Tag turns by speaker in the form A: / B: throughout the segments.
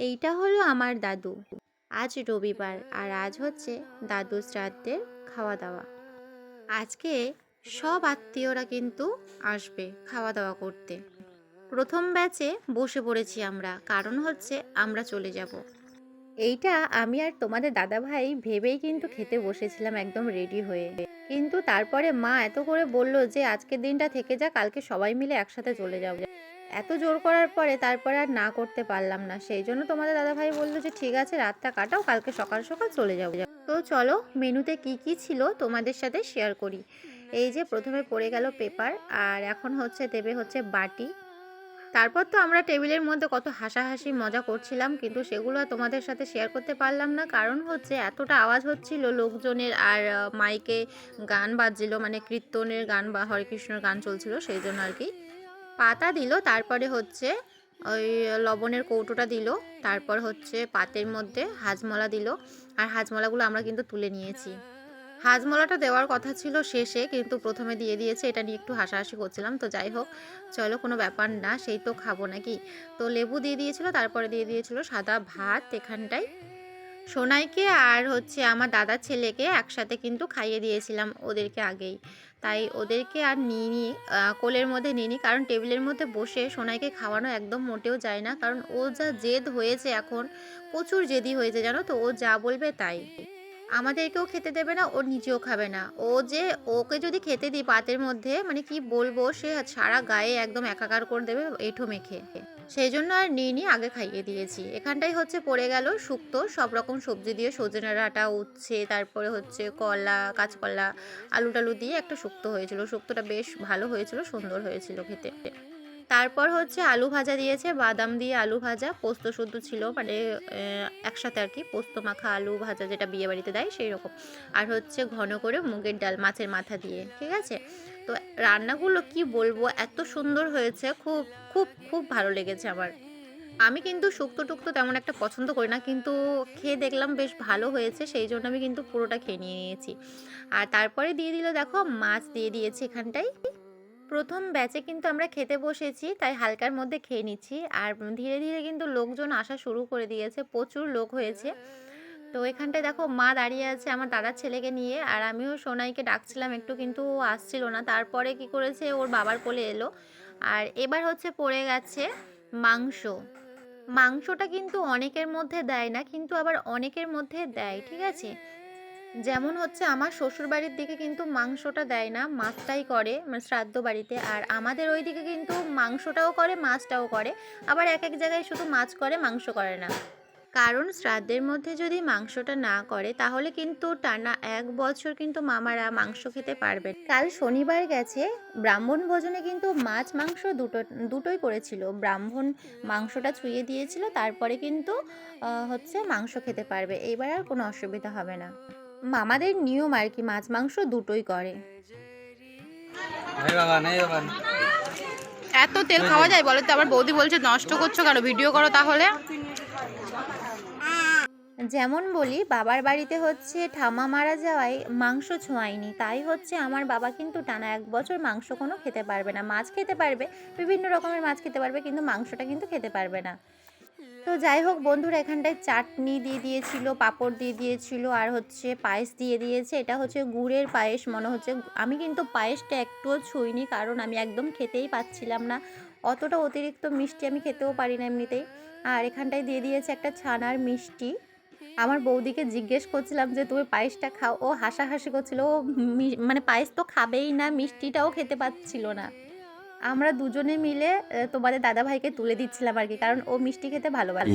A: এইটা হলো আমার দাদু। আজ রবিবার আর আজ হচ্ছে দাদু শ্রাদ্ধের খাওয়া দাওয়া আজকে সব আত্মীয়রা কিন্তু আসবে খাওয়া দাওয়া করতে। প্রথম ব্যাচে বসে পড়েছি আমরা, কারণ হচ্ছে আমরা চলে যাব। এইটা আমি আর তোমাদের দাদা ভাই ভেবেই কিন্তু খেতে বসেছিলাম একদম রেডি হয়ে। কিন্তু তারপরে মা এত করে বলল যে, আজকের দিনটা থেকে যা, কালকে সবাই মিলে একসাথে চলে যাব। এত জোর করার পরে তারপরে আর না করতে পারলাম না। সেই জন্য তোমাদের দাদা ভাই বলল যে, ঠিক আছে, রাতটা কাটাও, কালকে সকাল সকাল চলে যাব তো চলো, মেনুতে কি কি ছিল তোমাদের সাথে শেয়ার করি। এই যে প্রথমে পড়ে গেল পেপার আর এখন হচ্ছে দেবে হচ্ছে বাটি। তারপর তো আমরা টেবিলের মধ্যে কত হাসাহাসি, মজা করছিলাম, কিন্তু সেগুলো তোমাদের সাথে শেয়ার করতে পারলাম না। কারণ হচ্ছে এতটা আওয়াজ হচ্ছিল লোকজনের, আর মাইকে গান বাজছিল মানে কীর্তনের গান বা হরেকৃষ্ণের গান চলছিল, সেই জন্য আর কি। পাতা দিল, তারপরে হচ্ছে ওই লবণের কৌটোটা দিল, তারপর হচ্ছে পাতের মধ্যে হাজমলা দিল, আর হাজমলাগুলো আমরা কিন্তু তুলে নিয়েছি। হাজমলাটা দেওয়ার কথা ছিল শেষে, কিন্তু প্রথমে দিয়ে দিয়েছে, এটা নিয়ে একটু হাসাহাসি করছিলাম, তো যাই হোক, চলো কোনো ব্যাপার না, সেই তো খাব নাকি? তো লেবু দিয়ে দিয়েছিল, তারপরে দিয়ে দিয়েছিল সাদা ভাত এখানটায়। সোনাইকে আর হচ্ছে আমার দাদার ছেলেকে একসাথে কিন্তু খাইয়ে দিয়েছিলাম ওদেরকে আগেই। তাই ওদেরকে আর নিইনি আহ, কোলের মধ্যে নিয়ে নিই কারণ টেবিলের মধ্যে বসে সোনাইকে খাওয়ানো একদম মোটেও যায় না। কারণ ও যা জেদ হয়েছে এখন প্রচুর জেদি হয়েছে জানো তো? ও যা বলবে তাই। আমাদেরকেও খেতে দেবে না ও নিজেও খাবে না। ও যে ওকে যদি খেতে দিই পাতের মধ্যে মানে কি বলব? সে সারা গায়ে একদম একাকার করে দেবে এঁঠো মেখে। সেই জন্য আর নিয়ে নিয়ে আগে খাইয়ে দিয়েছি। এখানটাই হচ্ছে পড়ে গেল শুক্তো, সব রকম সবজি দিয়ে সজনে ডাঁটা, উচ্ছে, তারপরে হচ্ছে কলা, কাঁচকলা আলু টালু দিয়ে একটা শুক্তো হয়েছিল। শুক্তোটা বেশ ভালো হয়েছিল, সুন্দর হয়েছিল খেতে। তারপর হচ্ছে আলু ভাজা দিয়েছে, বাদাম দিয়ে আলু ভাজা, পোস্ত শুদ্ধ ছিল মানে একসাথে আর কি, পোস্ত মাখা, আলু ভাজা যেটা বিয়ে বাড়িতে দেয় সেই রকম আর হচ্ছে ঘন করে মুগের ডাল মাছের মাথা দিয়ে, ঠিক আছে? তো রান্নাগুলো কি বলব? এত সুন্দর হয়েছে। খুব খুব খুব ভালো লেগেছে আমার। আমি কিন্তু শুক্তো টুক্তো তেমন একটা পছন্দ করি না, কিন্তু খেয়ে দেখলাম বেশ ভালো হয়েছে, সেই জন্য আমি কিন্তু পুরোটা খেয়ে নিয়ে নিয়েছি। আর তারপরে দিয়ে দিল দেখো, মাছ দিয়ে দিয়েছি এখানটায়। প্রথম ব্যাচে কিন্তু আমরা খেতে বসেছি, তাই হালকার মধ্যে খেয়ে নিচ্ছি। আর ধীরে ধীরে কিন্তু লোকজন আসা শুরু করে দিয়েছে, প্রচুর লোক হয়েছে। তো এখানটায় দেখো মা দাঁড়িয়ে আছে আমার দাদার ছেলেকে নিয়ে আর আমিও সোনাইকে ডাকছিলাম, একটু কিন্তু আসছিল না। তারপরে কি করেছে? ওর বাবার কোলে এলো। আর এবার হচ্ছে পড়ে গেছে মাংস। মাংসটা কিন্তু অনেকের মধ্যে দেয় না, কিন্তু আবার অনেকের মধ্যে দেয়, ঠিক আছে? যেমন হচ্ছে আমার শ্বশুর বাড়ির দিকে কিন্তু মাংসটা দেয় না, মাছটাই করে মানে শ্রাদ্ধ বাড়িতে। আর আমাদের ওই দিকে কিন্তু মাংসটাও করে, মাছটাও করে। আবার এক এক জায়গায় শুধু মাছ করে, মাংস করে না। কারণ শ্রাদ্ধের মধ্যে যদি মাংসটা না করে তাহলে কিন্তু টানা এক বছর কিন্তু মামারা মাংস খেতে পারবে কাল শনিবার গেছে ব্রাহ্মণ ভোজনে কিন্তু মাছ মাংস দুটো দুটোই করেছিল। ব্রাহ্মণ মাংসটা ছুঁয়ে দিয়েছিল তারপরে কিন্তু হচ্ছে মাংস খেতে পারবে। এইবার আর কোনো অসুবিধা হবে না। মামাদের নিয়ম আর কি মাছ মাংস দুটোই করে।
B: এত তেল খাওয়া যায় বলো তো? আবার বৌদি বলছে নষ্ট করছ কেন? ভিডিও করো তাহলে।
A: যেমন বলি, বাবার বাড়িতে হচ্ছে ঠামা মারা যাওয়ায় মাংস ছোঁয়ায়নি। তাই হচ্ছে আমার বাবা কিন্তু টানা এক বছর মাংস কোনো খেতে পারবে না। মাছ খেতে পারবে, বিভিন্ন রকমের মাছ খেতে পারবে, কিন্তু মাংসটা কিন্তু খেতে পারবে না। তো যাই হোক, বন্ধুরা, এখানটায় চাটনি দিয়ে দিয়েছিল, পাঁপড় দিয়ে দিয়েছিল, আর হচ্ছে পায়েস দিয়ে দিয়েছে। এটা হচ্ছে গুড়ের পায়েস, মনে হচ্ছে। আমি কিন্তু পায়েসটা একটুও ছুঁইনি, কারণ আমি একদম খেতেই পাচ্ছিলাম না। অতটা অতিরিক্ত মিষ্টি আমি খেতেও পারি না এমনিতেই। আর এখানটায় দিয়ে দিয়েছে একটা ছানার মিষ্টি। আমার বৌদিকে জিজ্ঞেস করছিলাম যে, তুমি পায়েসটা খাও? ও হাসাহাসি করছিল, ও মানে পায়েস তো খাবেই না, মিষ্টিটাও খেতে পাচ্ছিল না। আমরা দুজনে মিলে তোমাদের দাদা ভাইকে তুলে দিচ্ছিলাম আর কি, কারণ ও মিষ্টি খেতে ভালোবাসে.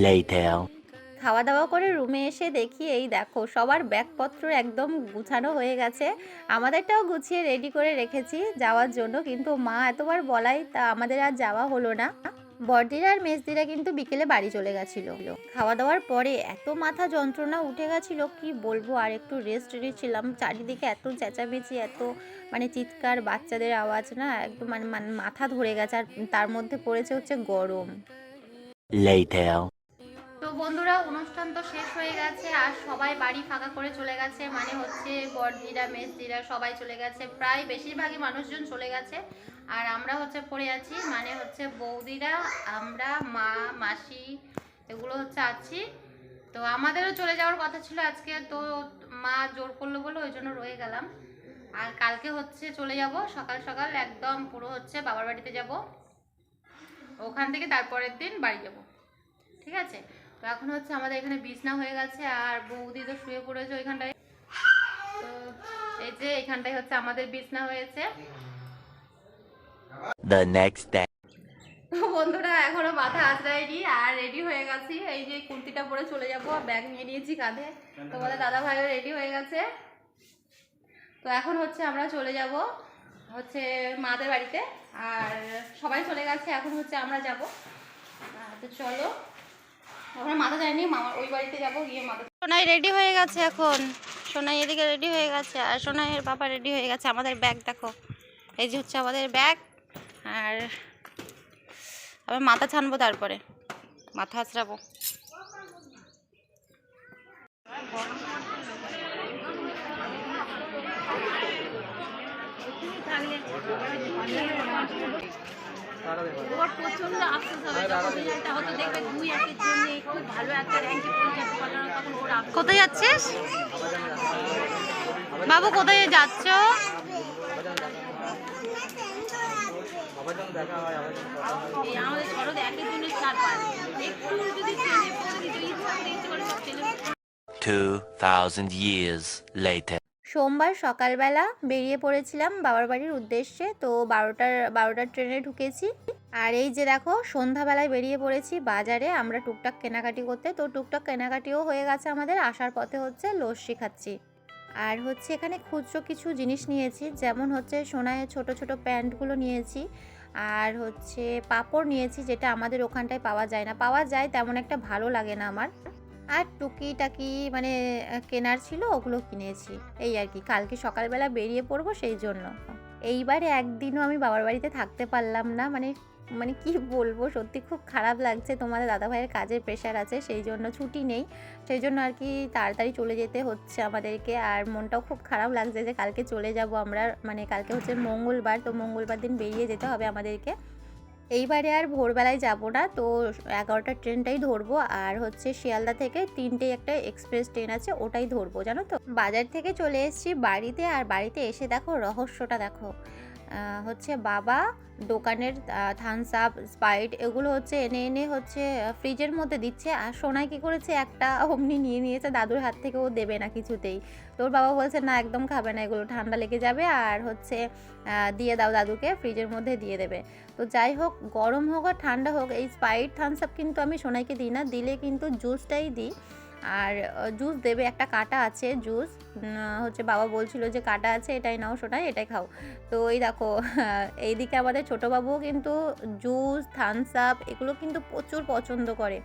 A: খাওয়া দাওয়া করে রুমে এসে দেখি, এই দেখো, সবার ব্যাগপত্র একদম গুছানো হয়ে গেছে। আমাদেরটাও গুছিয়ে রেডি করে রেখেছি যাওয়ার জন্য, কিন্তু মা এতবার বলাই তা আমাদের আর যাওয়া হলো না। বড়দিরা আর মেজদিরা কিন্তু বিকেলে বাড়ি চলে গেছিল। খাওয়া দাওয়ার পরে এত মাথা যন্ত্রণা উঠে গেছিল, কি বলব, আর একটু রেস্ট ছিলাম চারিদিকে এত চেঁচামেচি, এত মানে চিৎকার, বাচ্চাদের আওয়াজ, না, একদম মানে মানে মাথা ধরে গেছে, আর তার মধ্যে পড়েছে হচ্ছে গরম। বন্ধুরা, অনুষ্ঠান তো শেষ হয়ে গেছে আর সবাই বাড়ি ফাঁকা করে চলে গেছে। মানে হচ্ছে বড়দিরা মেজদিরা সবাই চলে গেছে। প্রায় বেশিরভাগই মানুষজন চলে গেছে। আর আমরা হচ্ছে পড়ে আছি মানে হচ্ছে বৌদিরা, আমরা, মা, মাসি, এগুলো হচ্ছে আছি। তো আমাদেরও চলে যাওয়ার কথা ছিল আজকে, তো মা জোর করল বলে ওই জন্য রয়ে গেলাম। আর কালকে হচ্ছে চলে যাব, সকাল সকাল একদম পুরো হচ্ছে বাবার বাড়িতে যাব। ওখান থেকে তারপরের দিন বাড়ি যাব। ঠিক আছে? তো এখন হচ্ছে আমাদের এখানে বিছনা হয়ে গেছে আর বৌদি তো শুয়ে পড়েছে ওইখানটায়। তো এই যে এখানটায় হচ্ছে আমাদের বিছনা হয়েছে. বন্ধুরা এখনও মাথা আঁচড়াইনি আর রেডি হয়ে গেছি। এই যে কুর্তিটা পরে চলে যাব ব্যাগ নিয়ে নিয়েছি কাঁধে। তোমাদের দাদা ভাইও রেডি হয়ে গেছে। তো এখন হচ্ছে আমরা চলে যাব হচ্ছে মাদের বাড়িতে। আর সবাই চলে গেছে এখন হচ্ছে আমরা যাব। তো চলো। আমরা মাথা যায়নি মামার ওই বাড়িতে যাব গিয়ে মাথা সোনাই রেডি হয়ে গেছে এখন। সোনাই এদিকে রেডি হয়ে গেছে আর সোনাইয়ের বাবা রেডি হয়ে গেছে। আমাদের ব্যাগ দেখো। এই যে হচ্ছে আমাদের ব্যাগ আর আমি মাথা ছানবো তারপরে। মাথা আঁচড়াবো
C: তারা দেখো।
B: ওর প্রচণ্ড আফসোস হবে যখন রেজাল্টটা হতো দেখবে দুই একের
A: কোথায় যাচ্ছিস বাবু কোথায় যাচ্ছ
C: আবার যখন দেখা আবার যখন কথা
B: এই আমাদের শরৎ একের জন্য চার পাঁচ। একটু যদি ট্রেনে পড়ে দিত ইচ্ছা করে ইচ্ছে করে সব ছেলে
D: 2,000 years later.
A: সোমবার সকালবেলা বেরিয়ে পড়েছিলাম বাবার বাড়ির উদ্দেশ্যে তো বারোটার বারোটার ট্রেনে ঢুকেছি। আর এই যে দেখো, সন্ধ্যাবেলায় বেরিয়ে পড়েছি বাজারে, আমরা টুকটাক কেনাকাটি করতে। তো টুকটাক কেনাকাটিও হয়ে গেছে আমাদের, আসার পথে হচ্ছে লস্যি খাচ্ছি। আর হচ্ছে এখানে খুচরো কিছু জিনিস নিয়েছি, যেমন হচ্ছে সোনায় ছোট ছোট প্যান্টগুলো নিয়েছি, আর হচ্ছে পাপড় নিয়েছি, যেটা আমাদের ওখানটায় পাওয়া যায় না। পাওয়া যায়, তেমন একটা ভালো লাগে না আমার। আর টুকিটাকি মানে কেনার ছিল, ওগুলো কিনেছি। এই আর কি, কালকে সকালবেলা বেরিয়ে পড়ব সেই জন্য। এইবারে একদিনও আমি বাবার বাড়িতে থাকতে পারলাম না মানে মানে কি বলব? সত্যি খুব খারাপ লাগছে। তোমাদের দাদাভাইয়ের কাজের প্রেশার আছে, সেই জন্য ছুটি নেই। সেই জন্য আর কি তাড়াতাড়ি চলে যেতে হচ্ছে আমাদেরকে। আর মনটাও খুব খারাপ লাগছে যে কালকে চলে যাব আমরা। মানে কালকে হচ্ছে মঙ্গলবার, তো মঙ্গলবার দিন বেরিয়ে যেতে হবে আমাদেরকে। এইবারে আর ভোরবেলায় যাব না। তো এগারোটার ট্রেনটাই ধরবো। আর হচ্ছে শিয়ালদা থেকে তিনটে একটা এক্সপ্রেস ট্রেন আছে, ওটাই ধরবো, জানো তো? বাজার থেকে চলে এসেছি বাড়িতে। আর বাড়িতে এসে দেখো রহস্যটা দেখো। হচ্ছে বাবা, দোকানের থামস আপ স্পাইট এগুলো হচ্ছে এনে এনে হচ্ছে ফ্রিজের মধ্যে দিচ্ছে। আর সোনাই কী করেছে? একটা অমনি নিয়ে নিয়েছে, দাদুর হাত থেকে ও দেবে না কিছুতেই। তোর বাবা বলছে, না, একদম খাবে না এগুলো, ঠান্ডা লেগে যাবে আর হচ্ছে দিয়ে দাও দাদুকে ফ্রিজের মধ্যে দিয়ে দেবে। তো যাই হোক, গরম হোক আর ঠান্ডা হোক, এই স্পাইট থামস আপ কিন্তু আমি সোনাইকে দিই না, দিলে কিন্তু জুসটাই দিই। আর জুস দেবে, একটা কাটা আছে জুস হচ্ছে বাবা বলছিল যে কাটা আছে, এটাই নাও সোনাই এটাই খাও। তো এই দেখো এইদিকে আমাদের ছোটো বাবুও কিন্তু জুস থামস আপ এগুলো কিন্তু প্রচুর পছন্দ করে।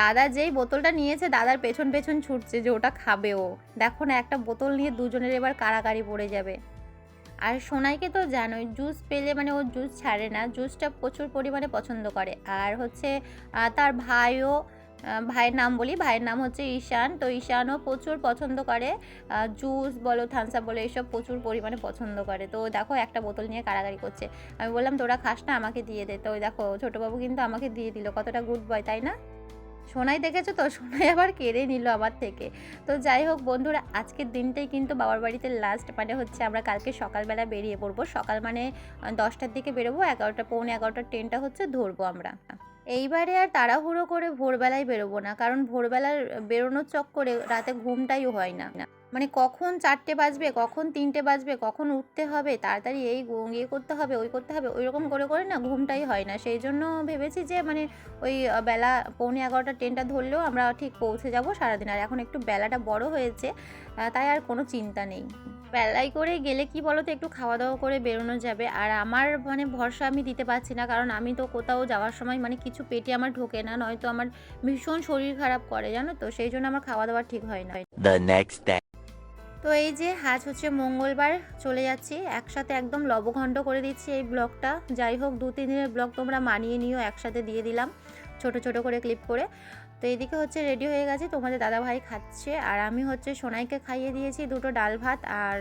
A: দাদা যেই বোতলটা নিয়েছে, দাদার পেছন পেছন ছুটছে যে ওটা খাবে ও। দেখো না, একটা বোতল নিয়ে দুজনের এবার কারাকারি পড়ে যাবে। আর সোনাইকে তো জানোই জুস পেলে মানে ও জুস ছাড়ে না জুসটা প্রচুর পরিমাণে পছন্দ করে। আর হচ্ছে তার ভাইও ভাইয়ের নাম বলি, ভাইয়ের নাম হচ্ছে ঈশান। তো ঈশানও প্রচুর পছন্দ করে। জুস বলো, থামস আপ বলো এইসব প্রচুর পরিমাণে পছন্দ করে। তো দেখো, একটা বোতল নিয়ে কারাগারি করছে। আমি বললাম, তোরা খাস না, আমাকে দিয়ে দে। তো দেখো, ছোটোবাবু কিন্তু আমাকে দিয়ে দিল। কতটা গুড বয় তাই না? সোনাই দেখেছ তো? সোনাই আবার কেড়ে নিল আমার থেকে। তো যাই হোক বন্ধুরা, আজকের দিনটাই কিন্তু বাবার বাড়িতে লাস্ট মানে হচ্ছে আমরা কালকে সকালবেলা বেরিয়ে পড়ব। সকাল মানে দশটার দিকে বেরোবো, এগারোটা, পৌনে এগারোটার ট্রেনটা হচ্ছে ধরবো আমরা। এইবারে আর তাড়াহুড়ো করে ভোরবেলায় বেরোবো না, কারণ ভোরবেলার বেরোনোর চক্করে রাতে ঘুমটাই হয় না। মানে কখন চারটে বাজবে, কখন তিনটে বাজবে, কখন উঠতে হবে, তাড়াতাড়ি এই ইয়ে করতে হবে, ওই করতে হবে ওই রকম করে করে না ঘুমটাই হয় না। সেই জন্য ভেবেছি যে মানে ওই বেলা পৌনে এগারোটা ট্রেনটা ধরলেও আমরা ঠিক পৌঁছে যাব সারাদিন। আর এখন একটু বেলাটা বড় হয়েছে তাই আর কোনো চিন্তা নেই। বেলায় করে গেলে কি বলো তো একটু খাওয়া দাওয়া করে বেরোনো যাবে। আর আমার মানে ভরসা আমি দিতে পারছি না কারণ আমি তো কোথাও যাওয়ার সময় মানে কিছু পেটে আমার ঢোকে না নয়তো আমার ভীষণ শরীর খারাপ করে জানো তো? সেই জন্য আমার খাওয়া দাওয়া ঠিক হয় না. তো এই যে আজ হচ্ছে মঙ্গলবার চলে যাচ্ছি। একসাথে একদম লবঘণ্ড করে দিচ্ছি এই ব্লগটা। যাই হোক দু তিন দিনের ব্লগ তোমরা মানিয়ে নিও একসাথে দিয়ে দিলাম। ছোট ছোট করে ক্লিপ করে। তো এদিকে হচ্ছে রেডি হয়ে গেছে, তোমাদের দাদা ভাই খাচ্ছে। আর আমি হচ্ছে সোনাইকে খাইয়ে দিয়েছি দুটো ডাল ভাত। আর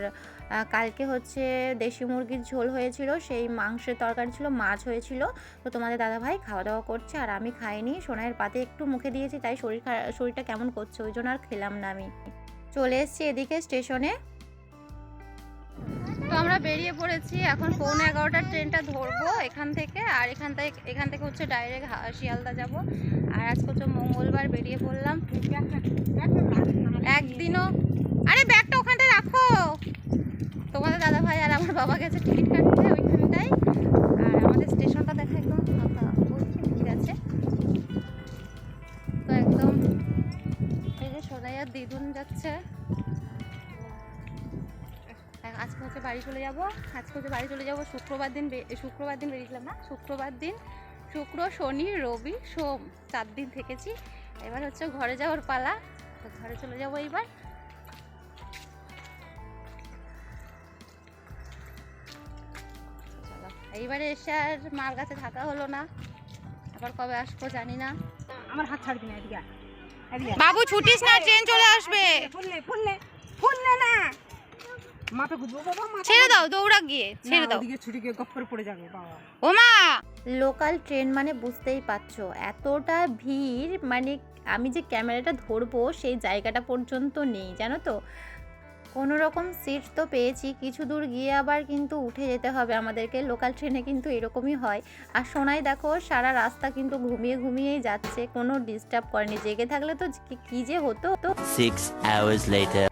A: কালকে হচ্ছে দেশি মুরগির ঝোল হয়েছিল, সেই মাংসের তরকারি ছিল, মাছ হয়েছিল। তো তোমাদের দাদা ভাই খাওয়া দাওয়া করছে, আর আমি খাইনি। সোনাইয়ের পাতে একটু মুখে দিয়েছি, তাই শরীর শরীরটা কেমন করছে, ওই জন্য আর খেলাম না আমি। চলে এসেছি এদিকে স্টেশনে তো আমরা বেরিয়ে পড়েছি। এখন পৌনে এগারোটার ট্রেনটা ধরবো এখান থেকে। আর এখান থেকে এখান থেকে হচ্ছে ডাইরেক্ট শিয়ালদা যাব। আর আজকে হচ্ছে মঙ্গলবার বেরিয়ে পড়লাম। একদিনও আরে ব্যাগটা ওখানটায় রাখো। তোমাদের দাদা ভাই আর আমার বাবা গেছে টিকিট কাটতে ওইখানটায়। আর আমাদের স্টেশনটা দেখা একদম ফাঁকা। ঠিক আছে। তো একদম এই যে সোনাই আর দিদুন যাচ্ছে। হচ্ছে বাড়ি চলে যাব। আজকে হচ্ছে বাড়ি চলে যাব শুক্রবার দিন শুক্রবার দিন বেরিয়েছিলাম না শুক্রবার দিন শুক্র শনি রবি সোম চার দিন থেকেছি। এবার হচ্ছে ঘরে যাওয়ার পালা তো ঘরে চলে যাব এইবার। চলো এইবারে এসে আর মার কাছে থাকা হলো না আবার কবে আসব জানি না।
B: আমার হাত ছাড়বি না এদিকে।
A: বাবু ছুটিস না ট্রেন চলে আসবে।
B: ফুললে ফুললে ফুললে না। মাথা ঘুরবো বাবা মাথা
A: ছেড়ে দাও দৌড়া গিয়ে ছেড়ে দাও।
B: ওদিকে ছুটি গিয়ে গপ করে পড়ে যাবে বাবা।
A: ওমা! লোকাল ট্রেন মানে বুঝতেই পারছ এতটা ভিড় মানে আমি যে ক্যামেরাটা ধরবো সেই জায়গাটা পর্যন্ত নেই জানো তো? কোনো রকম সিট তো পেয়েছি কিছু দূর গিয়ে আবার কিন্তু উঠে যেতে হবে আমাদেরকে লোকাল ট্রেনে কিন্তু এরকমই হয়। আর সোনাই দেখো সারা রাস্তা কিন্তু ঘুমিয়ে ঘুমিয়েই যাচ্ছে কোনো ডিস্টার্ব করেনি জেগে থাকলে তো কি- যে হতো? তো
D: Six hours later.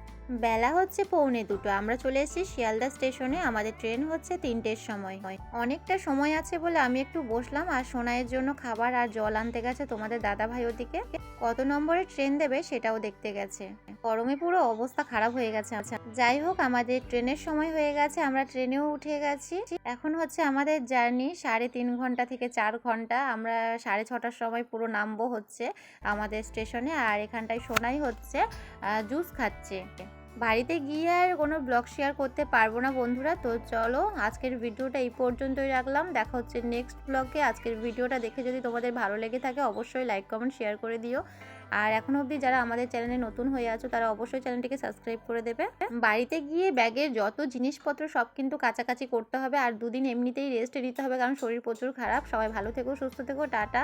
A: বেলা হচ্ছে পৌনে দুটো। আমরা চলে এসেছি শিয়ালদা স্টেশনে। আমাদের ট্রেন হচ্ছে তিনটের সময় হয়। অনেকটা সময় আছে বলে আমি একটু বসলাম আর সোনাইয়ের জন্য খাবার আর জল আনতে গেছে তোমাদের দাদা ভাই ওদিকে। কত নম্বরে ট্রেন দেবে সেটাও দেখতে গেছে। গরমে পুরো অবস্থা খারাপ হয়ে গেছে। আচ্ছা যাই হোক, আমাদের ট্রেনের সময় হয়ে গেছে। আমরা ট্রেনেও উঠে গেছি। এখন হচ্ছে আমাদের জার্নি সাড়ে তিন ঘণ্টা থেকে চার ঘণ্টা। আমরা সাড়ে ছটার সময় পুরো নামবো হচ্ছে আমাদের স্টেশনে। আর এখানটায় সোনাই হচ্ছে জুস খাচ্ছে। বাড়িতে গিয়ে আর কোনো ব্লগ শেয়ার করতে পারব না বন্ধুরা। তো চলো আজকের ভিডিওটা এই পর্যন্তই রাখলাম। দেখা হচ্ছে নেক্সট ব্লগে আজকের ভিডিওটা দেখে যদি তোমাদের ভালো লেগে থাকে, অবশ্যই লাইক কমেন্ট শেয়ার করে দিও। আর এখন অবধি যারা আমাদের চ্যানেলে নতুন হয়ে আছো, তারা অবশ্যই চ্যানেলটিকে সাবস্ক্রাইব করে দেবে। বাড়িতে গিয়ে ব্যাগের যত জিনিসপত্র সব কিন্তু কাছাকাছি করতে হবে। আর দুদিন এমনিতেই রেস্ট নিতে হবে, কারণ শরীর প্রচুর খারাপ। সবাই ভালো থেকো, সুস্থ থেকো, টাটা।